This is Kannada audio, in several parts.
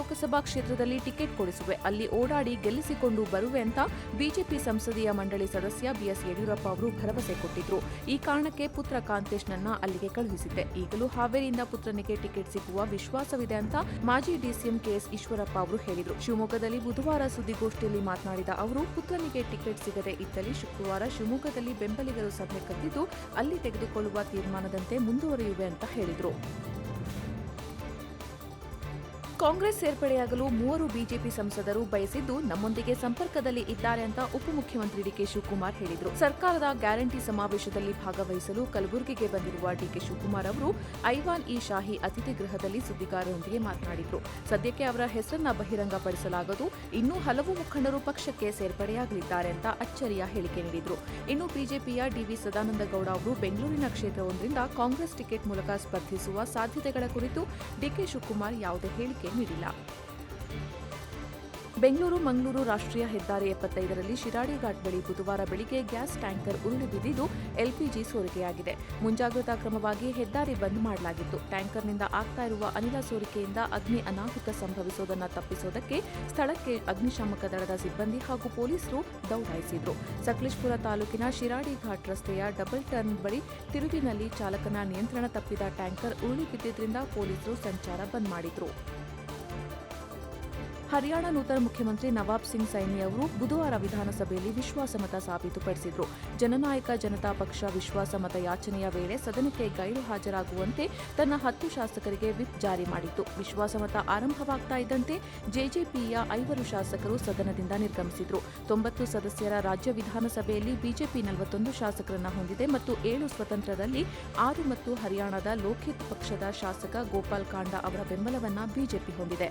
ಲೋಕಸಭಾ ಕ್ಷೇತ್ರದಲ್ಲಿ ಟಿಕೆಟ್ ಕೊಡಿಸುವೆ. ಅಲ್ಲಿ ಓಡಾಡಿ ಗೆಲ್ಲಿಸಿಕೊಂಡು ಬರುವೆ ಅಂತ ಬಿಜೆಪಿ ಸಂಸದೀಯ ಮಂಡಳಿ ಸದಸ್ಯ ಬಿಎಸ್ ಯಡಿಯೂರಪ್ಪ ಅವರು ಭರವಸೆ ಕೊಟ್ಟಿದ್ರು. ಈ ಕಾರಣಕ್ಕೆ ಪುತ್ರ ಕಾಂತೇಶ್ನನ್ನ ಅಲ್ಲಿಗೆ ಕಳುಹಿಸಿದ್ದೆ. ಈಗಲೂ ಹಾವೇರಿಯಿಂದ ಪುತ್ರನಿಗೆ ಟಿಕೆಟ್ ಸಿಗುವ ವಿಶ್ವಾಸವಿದೆ ಅಂತ ಮಾಜಿ ಡಿಸಿಎಂ ಕೆಎಸ್ ಈಶ್ವರಪ್ಪ ಅವರು ಹೇಳಿದರು. ಶಿವಮೊಗ್ಗದಲ್ಲಿ ಬುಧವಾರ ಸುದ್ದಿಗೋಷ್ಠಿಯಲ್ಲಿ ಮಾತನಾಡಿದ ಅವರು, ಪುತ್ರನಿಗೆ ಟಿಕೆಟ್ ಸಿಗದೆ ಇದ್ದಲ್ಲಿ ಶುಕ್ರವಾರ ಶಿವಮೊಗ್ಗದಲ್ಲಿ ಬೆಂಬಲಿಗರು ಸಭೆ ಕರೆದಿದ್ದು ಅಲ್ಲಿ ತೆಗೆದುಕೊಳ್ಳುವ ತೀರ್ಮಾನದಂತೆ ಮುಂದುವರಿಯುವೆ ಅಂತ ಹೇಳಿದರು. ಕಾಂಗ್ರೆಸ್ ಸೇರ್ಪಡೆಯಾಗಲು ಮೂವರು ಬಿಜೆಪಿ ಸಂಸದರು ಬಯಸಿದ್ದು ನಮ್ಮೊಂದಿಗೆ ಸಂಪರ್ಕದಲ್ಲಿ ಇದ್ದಾರೆ ಅಂತ ಉಪಮುಖ್ಯಮಂತ್ರಿ ಡಿಕೆ ಶಿವಕುಮಾರ್ ಹೇಳಿದರು. ಸರ್ಕಾರದ ಗ್ಯಾರಂಟಿ ಸಮಾವೇಶದಲ್ಲಿ ಭಾಗವಹಿಸಲು ಕಲಬುರಗಿಗೆ ಬಂದಿರುವ ಡಿಕೆ ಶಿವಕುಮಾರ್ ಅವರು ಐವಾನ್ ಇ ಶಾಹಿ ಅತಿಥಿ ಗೃಹದಲ್ಲಿ ಸುದ್ದಿಗಾರರೊಂದಿಗೆ ಮಾತನಾಡಿದರು. ಸದ್ಯಕ್ಕೆ ಅವರ ಹೆಸರನ್ನ ಬಹಿರಂಗಪಡಿಸಲಾಗದು. ಇನ್ನೂ ಹಲವು ಮುಖಂಡರು ಪಕ್ಷಕ್ಕೆ ಸೇರ್ಪಡೆಯಾಗಲಿದ್ದಾರೆ ಅಂತ ಅಚ್ಚರಿಯ ಹೇಳಿಕೆ ನೀಡಿದರು. ಇನ್ನು ಬಿಜೆಪಿಯ ಡಿವಿ ಸದಾನಂದಗೌಡ ಅವರು ಬೆಂಗಳೂರಿನ ಕ್ಷೇತ್ರವೊಂದರಿಂದ ಕಾಂಗ್ರೆಸ್ ಟಿಕೆಟ್ ಮೂಲಕ ಸ್ಪರ್ಧಿಸುವ ಸಾಧ್ಯತೆಗಳ ಕುರಿತು ಡಿಕೆ ಶಿವಕುಮಾರ್ ಯಾವುದೇ ಹೇಳಿಕೆ ನೀಡಿಲ್ಲ. ಬೆಂಗಳೂರು, ಮಂಗಳೂರು ರಾಷ್ಟ್ರೀಯ ಹೆದ್ದಾರಿ ಎಪ್ಪತ್ತೈದರಲ್ಲಿ ಶಿರಾಡಿ ಘಾಟ್ ಬಳಿ ಬುಧವಾರ ಬೆಳಿಗ್ಗೆ ಗ್ಯಾಸ್ ಟ್ಯಾಂಕರ್ ಉರುಳಿ ಬಿದ್ದಿದ್ದು ಎಲ್ಪಿಜಿ ಸೋರಿಕೆಯಾಗಿದೆ. ಮುಂಜಾಗ್ರತಾ ಕ್ರಮವಾಗಿ ಹೆದ್ದಾರಿ ಬಂದ್ ಮಾಡಲಾಗಿತ್ತು. ಟ್ಯಾಂಕರ್ನಿಂದ ಆಗ್ತಾ ಇರುವ ಅನಿಲ ಸೋರಿಕೆಯಿಂದ ಅಗ್ನಿ ಅನಾಹುತ ಸಂಭವಿಸುವುದನ್ನು ತಪ್ಪಿಸೋದಕ್ಕೆ ಸ್ಥಳಕ್ಕೆ ಅಗ್ನಿಶಾಮಕ ದಳದ ಸಿಬ್ಬಂದಿ ಹಾಗೂ ಪೊಲೀಸರು ದೌಡಾಯಿಸಿದ್ರು. ಸಕಲೇಶ್ಪುರ ತಾಲೂಕಿನ ಶಿರಾಡಿ ಘಾಟ್ ರಸ್ತೆಯ ಡಬಲ್ ಟರ್ನ್ ಬಳಿ ತಿರುವಿನಲ್ಲಿ ಚಾಲಕನ ನಿಯಂತ್ರಣ ತಪ್ಪಿದ ಟ್ಯಾಂಕರ್ ಉರುಳಿ ಬಿದ್ದಿದ್ದರಿಂದ ಪೊಲೀಸರು ಸಂಚಾರ ಬಂದ್ ಮಾಡಿದ್ರು. ಹರಿಯಾಣ ನೂತನ ಮುಖ್ಯಮಂತ್ರಿ ನವಾಬ್ ಸಿಂಗ್ ಸೈನಿ ಅವರು ಬುಧವಾರ ವಿಧಾನಸಭೆಯಲ್ಲಿ ವಿಶ್ವಾಸಮತ ಸಾಬೀತುಪಡಿಸಿದರು. ಜನನಾಯಕ ಜನತಾ ಪಕ್ಷ ವಿಶ್ವಾಸಮತ ಯಾಚನೆಯ ವೇಳೆ ಸದನಕ್ಕೆ ಗೈರು ಹಾಜರಾಗುವಂತೆ ತನ್ನ ಹತ್ತು ಶಾಸಕರಿಗೆ ವಿಪ್ ಜಾರಿ ಮಾಡಿತ್ತು. ವಿಶ್ವಾಸಮತ ಆರಂಭವಾಗ್ತಾ ಇದ್ದಂತೆ ಜೆಜೆಪಿಯ ಐವರು ಶಾಸಕರು ಸದನದಿಂದ ನಿರ್ಗಮಿಸಿದ್ರು. ತೊಂಬತ್ತು ಸದಸ್ಯರ ರಾಜ್ಯ ವಿಧಾನಸಭೆಯಲ್ಲಿ ಬಿಜೆಪಿ ನಲವತ್ತೊಂದು ಶಾಸಕರನ್ನ ಹೊಂದಿದೆ ಮತ್ತು ಏಳು ಸ್ವತಂತ್ರದಲ್ಲಿ ಆರು ಮತ್ತು ಹರಿಯಾಣದ ಲೋಕಿತ್ ಪಕ್ಷದ ಶಾಸಕ ಗೋಪಾಲ್ ಕಾಂಡ ಅವರ ಬೆಂಬಲವನ್ನ ಬಿಜೆಪಿ ಹೊಂದಿದೆ.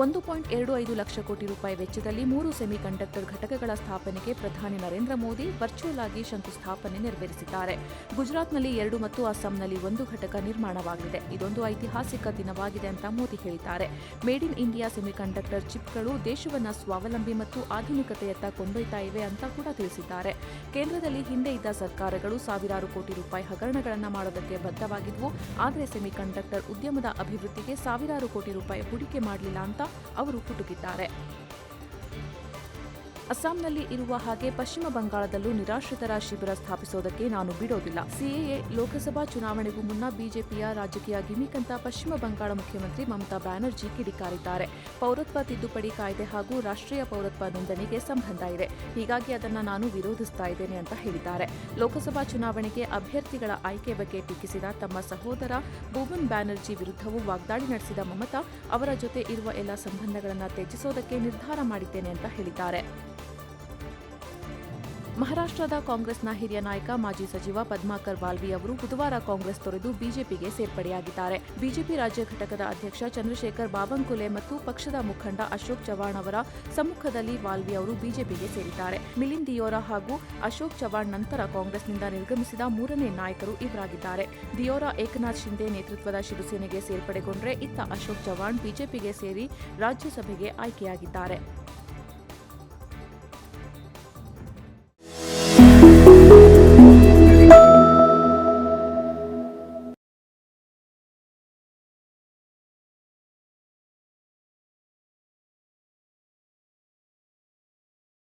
ಒಂದು ಪಾಯಿಂಟ್ ಎರಡು ಐದು ಲಕ್ಷ ಕೋಟಿ ರೂಪಾಯಿ ವೆಚ್ಚದಲ್ಲಿ ಮೂರು ಸೆಮಿಕಂಡಕ್ಟರ್ ಘಟಕಗಳ ಸ್ಥಾಪನೆಗೆ ಪ್ರಧಾನಿ ನರೇಂದ್ರ ಮೋದಿ ವರ್ಚುವಲ್ ಆಗಿ ಶಂಕುಸ್ಥಾಪನೆ ನೆರವೇರಿಸಿದ್ದಾರೆ. ಗುಜರಾತ್ನಲ್ಲಿ ಎರಡು ಮತ್ತು ಅಸ್ಸಾಂನಲ್ಲಿ ಒಂದು ಘಟಕ ನಿರ್ಮಾಣವಾಗಲಿದೆ. ಇದೊಂದು ಐತಿಹಾಸಿಕ ದಿನವಾಗಿದೆ ಅಂತ ಮೋದಿ ಹೇಳಿದ್ದಾರೆ. ಮೇಡ್ ಇನ್ ಇಂಡಿಯಾ ಸೆಮಿಕಂಡಕ್ಟರ್ ಚಿಪ್ಗಳು ದೇಶವನ್ನು ಸ್ವಾವಲಂಬಿ ಮತ್ತು ಆಧುನಿಕತೆಯತ್ತ ಕೊಂಡೊಯ್ತಾ ಇವೆ ಅಂತ ಕೂಡ ತಿಳಿಸಿದ್ದಾರೆ. ಕೇಂದ್ರದಲ್ಲಿ ಹಿಂದೆ ಇದ್ದ ಸರ್ಕಾರಗಳು ಸಾವಿರಾರು ಕೋಟಿ ರೂಪಾಯಿ ಹಗರಣಗಳನ್ನು ಮಾಡೋದಕ್ಕೆ ಬದ್ಧವಾಗಿದ್ವು. ಆದರೆ ಸೆಮಿಕಂಡಕ್ಟರ್ ಉದ್ಯಮದ ಅಭಿವೃದ್ಧಿಗೆ ಸಾವಿರಾರು ಕೋಟಿ ರೂಪಾಯಿ ಹೂಡಿಕೆ ಮಾಡಲಿಲ್ಲ ಅಂತ ಅವರು ಕುಟುಕಿದ್ದಾರೆ. ಅಸ್ಸಾಂನಲ್ಲಿ ಇರುವ ಹಾಗೆ ಪಶ್ಚಿಮ ಬಂಗಾಳದಲ್ಲೂ ನಿರಾಶ್ರಿತರ ಶಿಬಿರ ಸ್ಥಾಪಿಸೋದಕ್ಕೆ ನಾನು ಬಿಡೋದಿಲ್ಲ. ಸಿಎಎ ಲೋಕಸಭಾ ಚುನಾವಣೆಗೂ ಮುನ್ನ ಬಿಜೆಪಿಯ ರಾಜಕೀಯ ಗಿಮಿಕ್ ಅಂತ ಪಶ್ಚಿಮ ಬಂಗಾಳ ಮುಖ್ಯಮಂತ್ರಿ ಮಮತಾ ಬ್ಯಾನರ್ಜಿ ಕಿಡಿಕಾರಿದ್ದಾರೆ. ಪೌರತ್ವ ತಿದ್ದುಪಡಿ ಕಾಯ್ದೆ ಹಾಗೂ ರಾಷ್ಟ್ರೀಯ ಪೌರತ್ವ ನೋಂದಣಿಗೆ ಸಂಬಂಧ ಇದೆ. ಹೀಗಾಗಿ ಅದನ್ನು ನಾನು ವಿರೋಧಿಸ್ತಾ ಇದ್ದೇನೆ ಅಂತ ಹೇಳಿದ್ದಾರೆ. ಲೋಕಸಭಾ ಚುನಾವಣೆಗೆ ಅಭ್ಯರ್ಥಿಗಳ ಆಯ್ಕೆ ಬಗ್ಗೆ ಟೀಕಿಸಿದ ತಮ್ಮ ಸಹೋದರ ಭೂಮನ್ ಬ್ಯಾನರ್ಜಿ ವಿರುದ್ಧವೂ ವಾಗ್ದಾಳಿ ನಡೆಸಿದ ಮಮತಾ ಅವರ ಜೊತೆ ಇರುವ ಎಲ್ಲ ಸಂಬಂಧಗಳನ್ನು ತ್ಯಜಿಸೋದಕ್ಕೆ ನಿರ್ಧಾರ ಮಾಡಿದ್ದೇನೆ ಅಂತ ಹೇಳಿದ್ದಾರೆ. ಮಹಾರಾಷ್ಟ್ರದ ಕಾಂಗ್ರೆಸ್ನ ಹಿರಿಯ ನಾಯಕ ಮಾಜಿ ಸಚಿವ ಪದ್ಮಾಕರ್ ವಾಲ್ವಿ ಅವರು ಬುಧವಾರ ಕಾಂಗ್ರೆಸ್ ತೊರೆದು ಬಿಜೆಪಿಗೆ ಸೇರ್ಪಡೆಯಾಗಿದ್ದಾರೆ. ಬಿಜೆಪಿ ರಾಜ್ಯ ಘಟಕದ ಅಧ್ಯಕ್ಷ ಚಂದ್ರಶೇಖರ್ ಬಾಬಂಕುಲೆ ಮತ್ತು ಪಕ್ಷದ ಮುಖಂಡ ಅಶೋಕ್ ಚವಾಣ್ ಅವರ ಸಮ್ಮುಖದಲ್ಲಿ ವಾಲ್ವಿ ಅವರು ಬಿಜೆಪಿಗೆ ಸೇರಿದ್ದಾರೆ. ಮಿಲಿಂದ್ ದಿಯೋರಾ ಹಾಗೂ ಅಶೋಕ್ ಚವಾಣ್ ನಂತರ ಕಾಂಗ್ರೆಸ್ನಿಂದ ನಿರ್ಗಮಿಸಿದ ಮೂರನೇ ನಾಯಕರು ಇವರಾಗಿದ್ದಾರೆ. ದಿಯೋರಾ ಏಕನಾಥ್ ಶಿಂದೆ ನೇತೃತ್ವದ ಶಿವಸೇನೆಗೆ ಸೇರ್ಪಡೆಗೊಂಡರೆ ಇತ್ತ ಅಶೋಕ್ ಚವಾಣ್ ಬಿಜೆಪಿಗೆ ಸೇರಿ ರಾಜ್ಯಸಭೆಗೆ ಆಯ್ಕೆಯಾಗಿದ್ದಾರೆ.